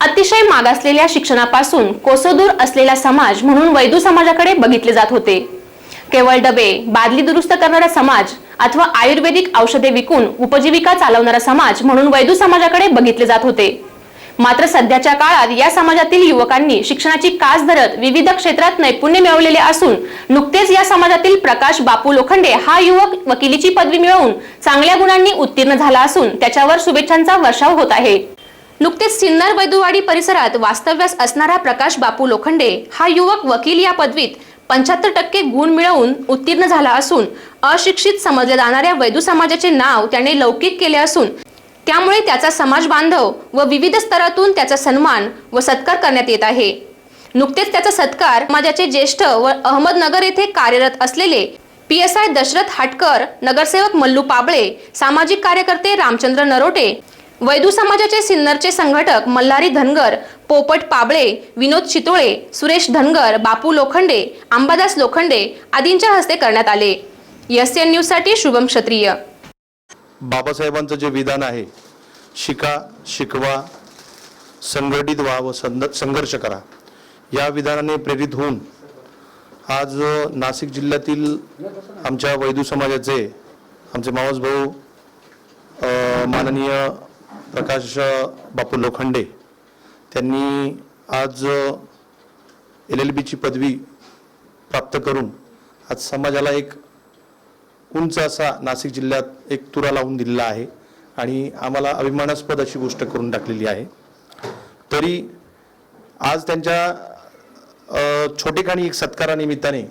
अतिशय मागासलेल्या शिक्षणापासून कोसदूर असलेला समाज म्हणून वैदू समाजाकडे बघितले जात होते. केवळ डबे बादली दुरुस्त करणारा समाज अथवा आयुर्वेदिक औषधे विकून उपजीविका चालवणारा समाज म्हणून वैदू समाजाकडे बघितले जात होते. मात्र सध्याच्या काळात या समाजातील युवकांनी शिक्षणाची कास धरत विविध क्षेत्रात नैपुण्य मिळवलेले असून नुकतेच या समाजातील प्रकाश बापू लोखंडे हा युवक वकिलीची पदवी मिळवून चांगल्या गुणांनी उत्तीर्ण झाला असून त्याच्यावर शुभेच्छांचा वर्षाव होत आहे. नुकतेच सिन्नर वैदुवाडी परिसरात वास्तव्यास असणारा प्रकाश बापू लोखंडे हा युवक वकील या पदवीत पंच्याहत्तर टक्के गुण मिळवून उत्तीर्ण झाला असून अशिक्षित समजल्या जाणाऱ्या वैदू समाजाचे नाव त्याने लौकिक केले असून त्यामुळे त्याचा समाज बांधव व विविध स्तरातून त्याचा सन्मान व सत्कार करण्यात येत आहे. नुकतेच त्याचा सत्कार समाजाचे ज्येष्ठ व अहमदनगर येथे कार्यरत असलेले P S I Dashrath Hatkar नगरसेवक मल्लू पाबळे सामाजिक कार्यकर्ते रामचंद्र नरोटे वैदू समाजाचे सिन्नरचे संघटक मल्हारी धनगर पोपट पाबळे विनोद चितोळे सुरेश धनगर बापू लोखंडे अंबादास लोखंडे आदींच्या हस्ते करण्यात आले. एस एन न्यूजसाठी शुभम क्षत्रिय. बाबासाहेबांचं जे विधान आहे शिका शिकवा संघटित व्हा व संघर्ष करा या विधानाने प्रेरित होऊन आज नाशिक जिल्ह्यातील आमच्या वैदू समाजाचे आमचे मावस भाऊ माननीय प्रकाश बापू लोखंडे त्यांनी आज एल एल बीची पदवी प्राप्त करून आज समाजाला एक उंच असा नाशिक जिल्ह्यात एक तुरा लावून दिलेला आहे आणि आम्हाला अभिमानास्पद अशी गोष्ट करून टाकलेली आहे. तरी आज त्यांच्या अ, छोटेखानी एक सत्कारानिमित्ताने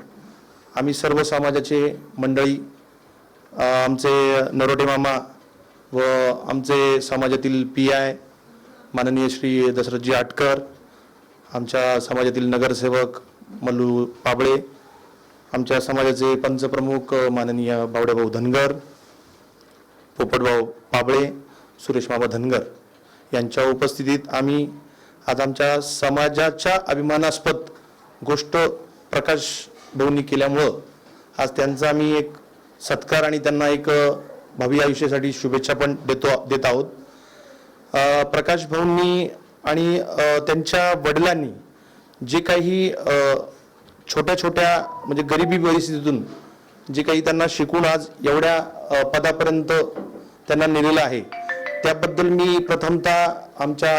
आम्ही सर्व समाजाचे मंडळी आमचे नरोटे मामा व आमचे समाजातील पी आय माननीय श्री दशरथजी आटकर आमच्या समाजातील नगरसेवक मल्लू पाबळे आमच्या समाजाचे पंचप्रमुख माननीय बावडेभाऊ धनगर पोपटभाऊ पाबळे सुरेश मामा धनगर यांच्या उपस्थितीत आम्ही आज आमच्या समाजाच्या अभिमानास्पद गोष्ट प्रकाश भाऊंनी केल्यामुळं आज त्यांचा आम्ही एक सत्कार आणि त्यांना एक भावी आयुष्यासाठी शुभेच्छा पण देतो देत आहोत. प्रकाश भाऊंनी आणि त्यांच्या वडिलांनी जे काही छोट्या छोट्या म्हणजे गरिबी परिस्थितीतून जे काही त्यांना शिकून आज एवढ्या पदापर्यंत त्यांना नेलेलं आहे त्याबद्दल मी प्रथमतः आमच्या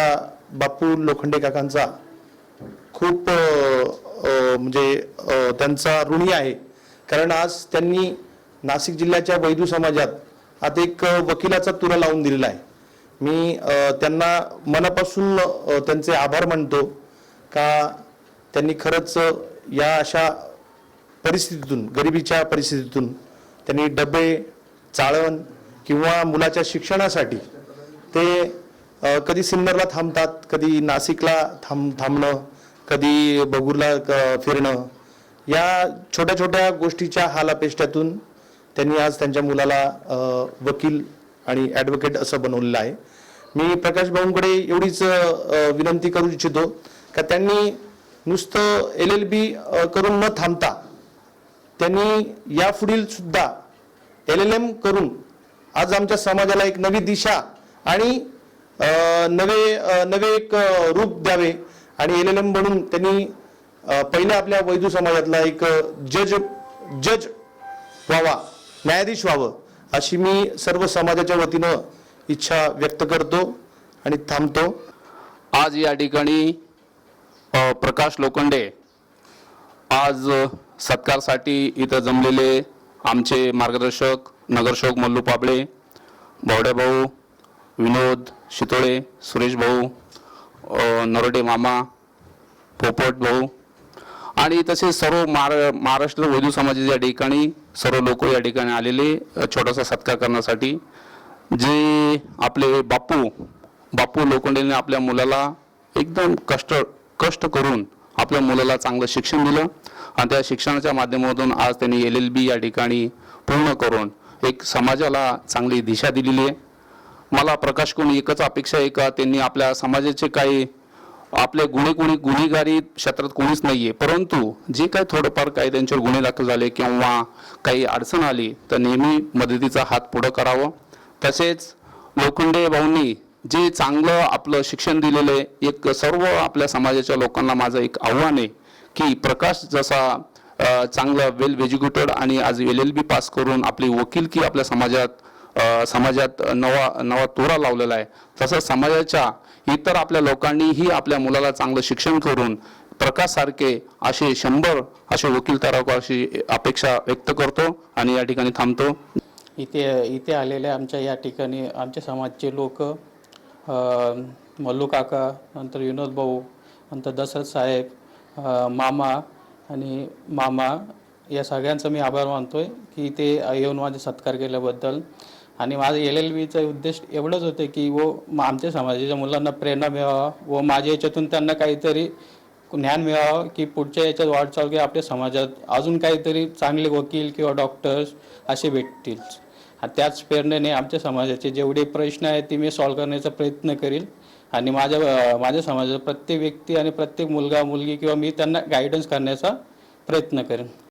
बापू लोखंडे काकांचा खूप म्हणजे त्यांचा ऋणी आहे. कारण आज त्यांनी नाशिक जिल्ह्याच्या वैदू समाजात आता एक वकिलाचा तुरा लावून दिलेला आहे. मी त्यांना मनापासून त्यांचे आभार मानतो का त्यांनी खरंच या अशा परिस्थितीतून गरिबीच्या परिस्थितीतून त्यांनी डबे चाळण किंवा मुलाच्या शिक्षणासाठी ते कधी सिन्नरला थांबतात कधी नाशिकला थांब थांबणं कधी बगूरला फिरणं या छोट्या छोट्या गोष्टीच्या हालापेष्ट्यातून त्यांनी आज त्यांच्या मुलाला वकील आणि ॲडव्होकेट असं बनवलेलं आहे. मी प्रकाश भाऊंकडे एवढीच विनंती करू इच्छितो का त्यांनी नुसतं एल एल बी करून न थांबता त्यांनी यापुढील सुद्धा एल एल एम करून आज आमच्या समाजाला एक नवी दिशा आणि नवे नवे एक रूप द्यावे आणि एल एल एम म्हणून त्यांनी पहिल्या आपल्या वैदू समाजातला एक जज जज व्हावा. न्यायाधीश व्हावं अशी मी सर्व समाजाच्या वतीनं इच्छा व्यक्त करतो आणि थांबतो. आज या ठिकाणी प्रकाश लोखंडे आज सत्कारसाठी इथं जमलेले आमचे मार्गदर्शक नगरसेवक मल्लू पाबळे भाऊ विनोद शितोळे सुरेश भाऊ नरोडे मामा पोपट भाऊ आणि तसेच सर्व महारा महाराष्ट्र वैदू समाजाच्या ठिकाणी सर्व लोक या ठिकाणी आलेले छोटासा सत्कार करण्यासाठी जे आपले बापू बापू लोखंडेने आपल्या मुलाला एकदम कष्ट कष्ट करून आपल्या मुलाला चांगलं शिक्षण दिलं आणि त्या शिक्षणाच्या माध्यमातून आज त्यांनी एल एल बी या ठिकाणी पूर्ण करून एक समाजाला चांगली दिशा दिलेली आहे. मला प्रकाशकडून एकच अपेक्षा आहे का? त्यांनी आपल्या समाजाचे काही आपले गुन्हे कोणी गुन्हेगारी क्षेत्रात कोणीच नाहीये. परंतु जे काही थोडंफार काही त्यांच्यावर गुन्हे दाखल झाले किंवा काही अडचण आली तर नेहमी मदतीचा हात पुढं करावं. तसेच लोखंडे भाऊंनी जे चांगलं आपलं शिक्षण दिलेलं आहे एक सर्व आपल्या समाजाच्या लोकांना माझं एक आव्हान आहे की प्रकाश जसा चांगला वेल एज्युकेटेड आणि आज एल एल बी पास करून आपली वकीलकी आपल्या समाजात समाजात नवा नवा तोरा लावलेला आहे. तसंच समाजाच्या इतर आपल्या लोकांनीही आपल्या मुलाला चांगलं शिक्षण करून प्रकाशसारखे असे शंभर असे वकील तयार अशी अपेक्षा व्यक्त करतो आणि या ठिकाणी थांबतो. इथे इथे आलेल्या आमच्या या ठिकाणी आमच्या समाजचे लोक मल्लू काका नंतर विनोद भाऊ नंतर दशरथ साहेब मामा आणि मामा या सगळ्यांचा मी आभार मानतो आहे की ते येऊन माझे सत्कार केल्याबद्दल. आणि माझं एल एल बीचं उद्देश एवढंच होतं की व आमच्या समाजाच्या मुलांना प्रेरणा मिळावा व माझ्या याच्यातून त्यांना काहीतरी ज्ञान मिळावं की पुढच्या याच्यात वाटचाल की आपल्या समाजात अजून काहीतरी चांगले वकील किंवा डॉक्टर्स असे भेटतील. त्याच प्रेरणेने आमच्या समाजाचे जेवढे प्रश्न आहेत ते मी सॉल्व्ह करण्याचा प्रयत्न करील. आणि माझ्या माझ्या समाजात प्रत्येक व्यक्ती आणि प्रत्येक मुलगा मुलगी किंवा मी त्यांना गायडन्स करण्याचा प्रयत्न करेन.